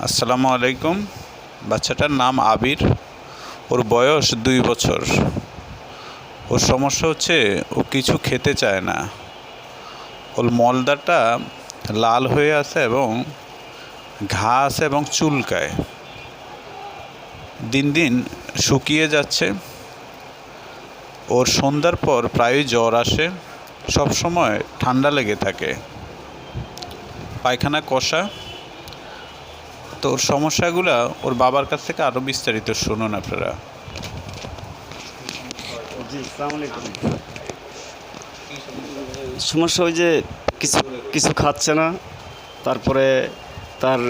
আসসালামু আলাইকুম। বাচ্চাটার নাম আবির। ওর বয়স দুই বছর। ওর সমস্যা হচ্ছে ও কিছু খেতে চায় না। ওর মলদাটা লাল হয়ে আছে এবং ঘা আছে এবং চুলকায়। দিন দিন শুকিয়ে যাচ্ছে। ওর সন্ধ্যার পর প্রায়ই জ্বর আসে। সব সময় ঠান্ডা লেগে থাকে। পায়খানা কষা। তো ওর সমস্যাগুলো ওর বাবার কাছ থেকে আরও বিস্তারিত শুনুন আপনারা। সমস্যা ওই যে কিছু কিছু খাচ্ছে না, তারপরে তার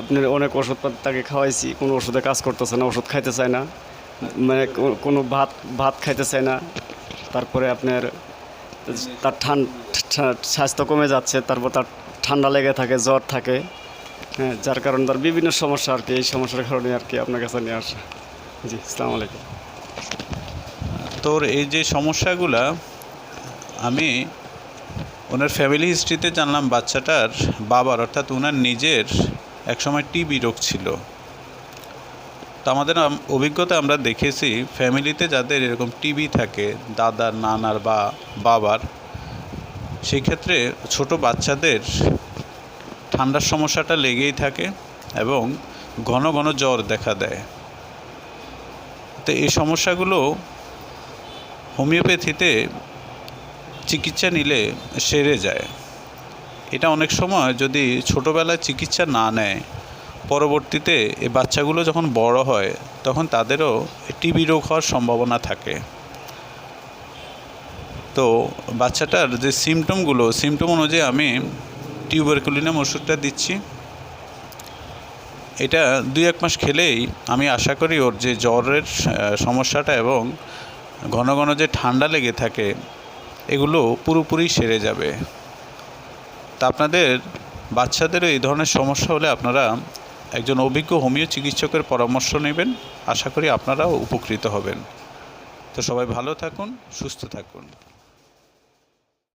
আপনার অনেক ওষুধপাতি তাকে খাওয়াইছি, কোনো ওষুধে কাজ করতেছে না, ওষুধ খাইতে চায় না মানে কোনো ভাত ভাত খাইতে চায় না, তারপরে আপনার তার ঠান স্বাস্থ্য কমে যাচ্ছে, তারপর তার ঠান্ডা লেগে থাকে, জ্বর থাকে হ্যাঁ যার কারণে তার বিভিন্ন সমস্যা আর কি, এই সমস্যার কারণে আর কি আপনার কাছে নিয়ে আসা। জি, আসসালামু আলাইকুম। তোর এই যে সমস্যাগুলা, আমি ওনার ফ্যামিলি হিস্ট্রিতে জানলাম বাচ্চাটার বাবার, অর্থাৎ ওনার নিজের একসময় টিবি রোগ ছিল। তো আমাদের অভিজ্ঞতা আমরা দেখেছি ফ্যামিলিতে যাদের এরকম টিবি থাকে, দাদার, নানার বা বাবার সেই ক্ষেত্রে ছোট বাচ্চাদের ঠান্ডার সমস্যাটা লেগেই থাকে এবং ঘন ঘন জ্বর দেখা দেয়। তো এই সমস্যাগুলো হোমিওপ্যাথিতে চিকিৎসা নিলে সেরে যায়। এটা অনেক সময় যদি ছোটোবেলায় চিকিৎসা না নেয়, পরবর্তীতে এই বাচ্চাগুলো যখন বড় হয়, তখন তাদেরও টিবি রোগ হওয়ার সম্ভাবনা থাকে। তো বাচ্চাটার যে সিমটমগুলো সিমটম অনুযায়ী আমি টিউবারকুলিনাম ওষুধটা দিচ্ছি। এটা দুই এক মাস খেলেই আমি আশা করি ওর যে জ্বরের সমস্যাটা এবং ঘন ঘন যে ঠান্ডা লেগে থাকে, এগুলো পুরোপুরি সেরে যাবে। তা আপনাদের, বাচ্চাদেরও এই ধরনের সমস্যা হলে আপনারা একজন অভিজ্ঞ হোমিও চিকিৎসকের পরামর্শ নেবেন। আশা করি আপনারাও উপকৃত হবেন। তো সবাই ভালো থাকুন, সুস্থ থাকুন।